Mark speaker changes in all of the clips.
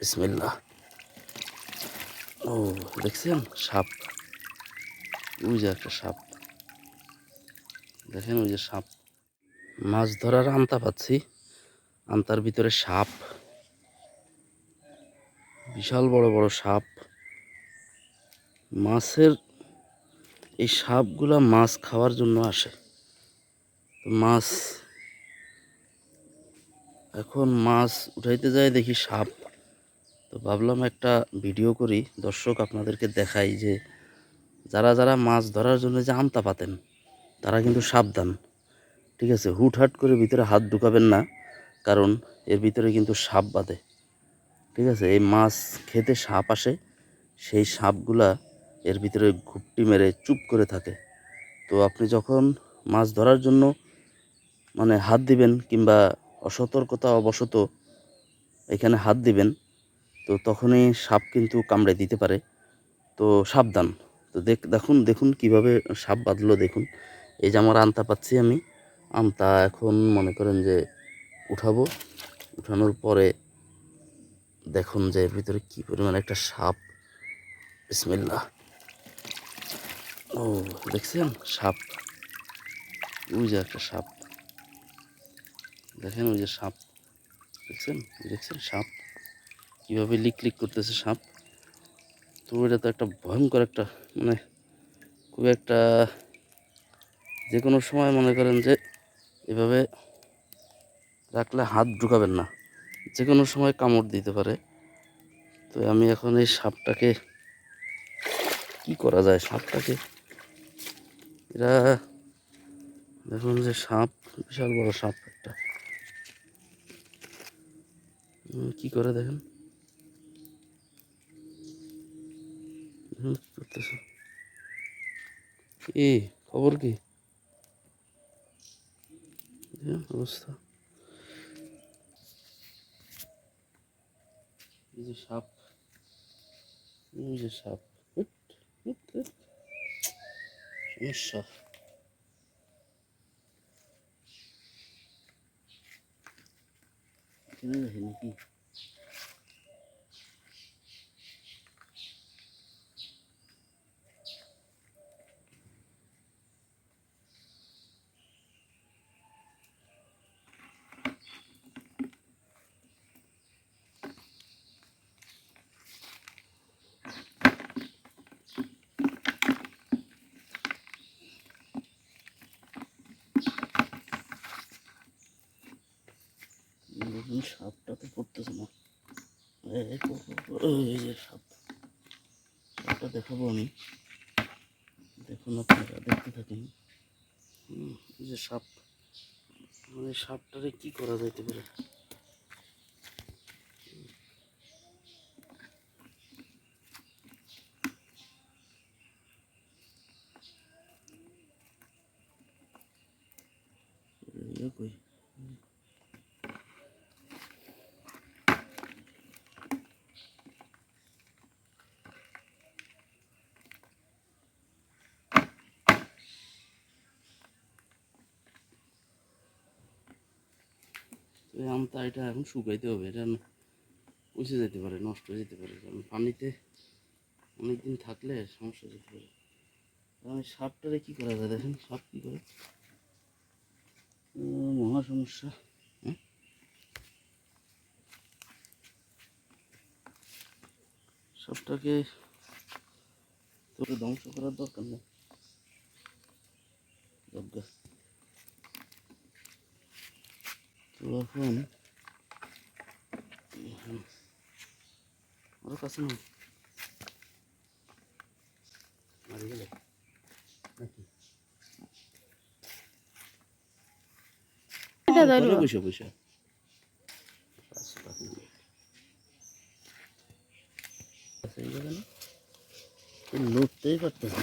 Speaker 1: বিসমিল্লাহ। ও, দেখছেন? সাপ। ওই যে একটা সাপ। দেখেন ওই যে সাপ। মাছ ধরার আনতা পাচ্ছি। আনতার ভিতরে সাপ। বিশাল বড় বড় সাপ। মাছের এই সাপগুলা মাছ খাওয়ার জন্য আসে। তো মাছ এখন মাছ উঠাইতে যায় দেখি সাপ। তো ভাবলাম একটা ভিডিও করি, দর্শক আপনাদেরকে দেখাই যে যারা যারা মাছ ধরার জন্য যে আমতা পাতেন, তারা কিন্তু সাবধান, ঠিক আছে? হুটহাট করে ভিতরে হাত ঢুকাবেন না, কারণ এর ভিতরে কিন্তু সাপ বাঁধে, ঠিক আছে? এই মাছ খেতে সাপ আসে, সেই সাপগুলা এর ভিতরে ঘুপটি মেরে চুপ করে থাকে। তো আপনি যখন মাছ ধরার জন্য মানে হাত দিবেন কিংবা অসতর্কতা অবশত এখানে হাত দিবেন তো তখনই সাপ কিন্তু কামড়ে দিতে পারে। তো সাবধান। তো দেখ, দেখুন দেখুন কীভাবে সাপ বাঁধলো, দেখুন। এই যে আমার আনতা পাচ্ছি আমি। আমতা এখন মনে করেন যে উঠাবো। উঠানোর পরে দেখুন যে এর ভিতরে কী পরিমাণ একটা সাপ। বিসমিল্লাহ। ও, দেখছেন? সাপ। ওই যে একটা সাপ। দেখেন ওই যে সাপ। দেখছেন? দেখছেন সাপ? কীভাবে লিক লিক করতেছে সাপ? তো এটা তো একটা ভয়ঙ্কর একটা মানে খুব একটা যে কোনো সময় মনে করেন যে এভাবে রাখলে হাত ঢুকাবেন না। যে কোনো সময় কামড় দিতে পারে। তো আমি এখন এই সাপটাকে কি করা যায়? সাপটাকে এরা দেখুন যে সাপ, বিশাল বড় সাপ একটা। কি করে দেখেন? কি খবর কি? অবস্থা। যে সাপ। যে সাপ। সমস্যা। এখানে দেখে নাকি দেখুন সাপটা তো পড়তেছে না। সাপটা দেখাবো আমি। দেখুন আপনারা, দেখতে থাকেন। যে সাপ। মানে সাপটারে কি করা যাইতে পারে? কই? এই আমটা এটা এখন শুকাইতে হবে, এটা পচে যেতে পারে, নষ্ট হয়ে যেতে পারে, কারণ পানিতে অনেক দিন থাকলে সমস্যা যেতে পারে। কারণ সাপটারে কী করা যায় দেখেন, সাপ কী করে? মহা সমস্যা। হুম? সাপটাকে তো ধ্বংস করার দরকার নেই। দরকার এখন। ওর কাছে না মারি গেলে? নাকি? জায়গা না? এ লড়তেই পারতেছে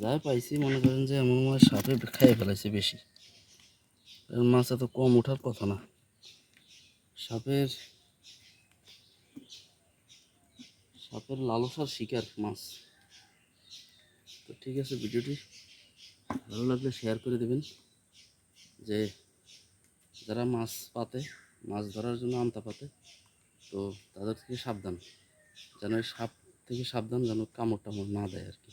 Speaker 1: যা পাইছি, মনে করেন যে এমন মনে হয় সাপে খাইয়ে ফেলাইছে বেশি। কারণ মাছ এত কম ওঠার কথা না। সাপের সাপের লালসার শিকার মাছ। তো ঠিক আছে, ভিডিওটি ভালো লাগলে শেয়ার করে দেবেন, যে যারা মাছ পাতে, মাছ ধরার জন্য আমতা পাতে, তো তাদের থেকে সাবধান। যেন সাপ থেকে সাবধান, যেন কামড় টামড় না দেয় আর কি।